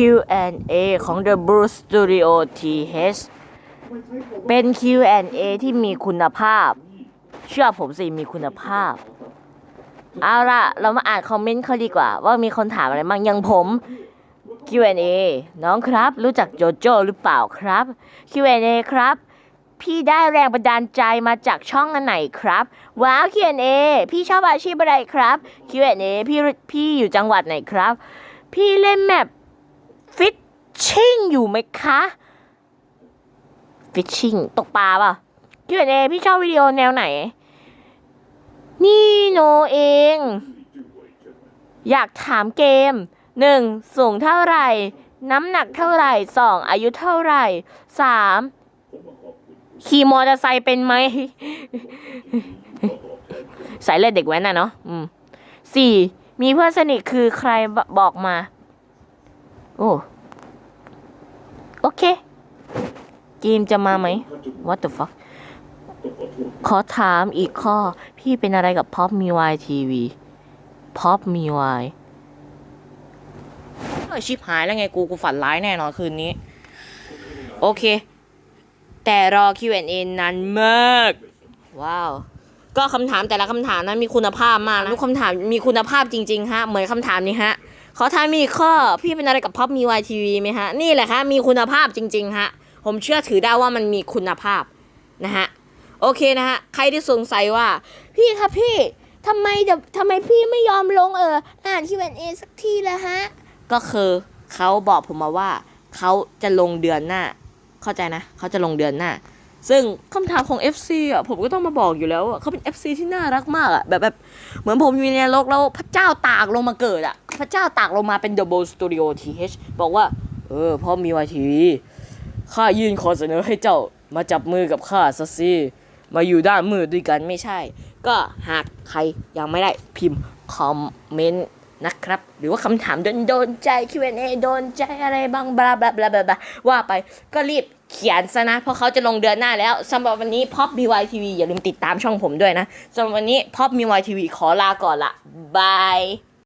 Q&A ของ The Blue Studio TH เป็น Q&A ที่มีคุณภาพ เชื่อผมสิมีคุณภาพ เอาล่ะ เรามาอ่านคอมเมนต์เขาดีกว่า ว่ามีคนถามอะไรบ้างอยังผม Q&A น้องครับ รู้จักโจโจ้หรือเปล่าครับ Q&A ครับ พี่ได้แรงบันดาลใจมาจากช่องอันไหนครับ ว้าว Q&A พี่ชอบอาชีพอะไรครับ Q&A พี่พี่อยู่จังหวัดไหนครับ พี่เล่นแมป ฟิชชิ่งอยู่ไหมคะฟิชชิ่งตกปลาป่ะ Q&A พี่ชอบวิดีโอแนวไหน นี่โนเอง อยากถามเกมหนึ่งสูงเท่าไหร่ น้ำหนักเท่าไหร่สองอายุเท่าไหร่สามขี่มอเตอร์ไซค์เป็นไหมสายเลือดเด็กแว้นน่ะเนาะสี่มีเพื่อนสนิทคือใครบบอกมา โอ้โอเคเกมจะมาไหม What the fuck ขอถามอีกข้อ พี่เป็นอะไรกับพ็อปมีวายทีวีพ็อปมีวายเฮ้ยชิบหายแล้วไงกู กูฝันร้ายแน่นอนคืนนี้ โอเค แต่รอ Q&A นานมาก ว้าว ก็คำถามแต่ละคำถามนั้นมีคุณภาพมากนะทุกคำถามมีคุณภาพจริงๆฮะเหมือนคำถามนี้ฮะขอถามมีกข้อพี่เป็นอะไรกับพ็อปมีวายทีวีไหมฮะนี่แหละครับมีคุณภาพจริงๆฮะผมเชื่อถือได้ว่ามันมีคุณภาพนะฮะโอเคนะฮะใครที่สงสัยว่า พี่ครับพี่ทำไมเดี๋ยวทำไมพี่ไม่ยอมลงเอออ่าน Q&A สักทีละฮะก็คือเขาบอกผมมาว่าเขาจะลงเดือนหน้า เข้าใจนะเขาจะลงเดือนหน้า ซึ่งคำถามของ FC อะผมก็ต้องมาบอกอยู่แล้วอะเขาเป็น FC ที่น่ารักมากอะแบบแบบเหมือนผมอยู่ในนรกแล้วพระเจ้าตากลงมาเกิดอะ พระเจ้าตากลงมาเป็น Double Studio TH บอกว่า เออพ่อมีวายทีวีข้ายื่นขอเสนอให้เจ้ามาจับมือกับข้าซะสิมาอยู่ด้านมืดด้วยกันไม่ใช่ ก็หากใครยังไม่ได้พิมพ์คอมเมนต์ นะครับ หรือว่าคำถามโดนโดนใจ Q&A โดนใจอะไรบ้างบลาบลาบลาบลาว่าไปก็รีบเขียนซะนะ เพราะเขาจะลงเดือนหน้าแล้วสำหรับวันนี้ Pop BYTV อย่าลืมติดตามช่องผมด้วยนะสำหรับวันนี้ Pop BYTV ขอลาก่อนละบาย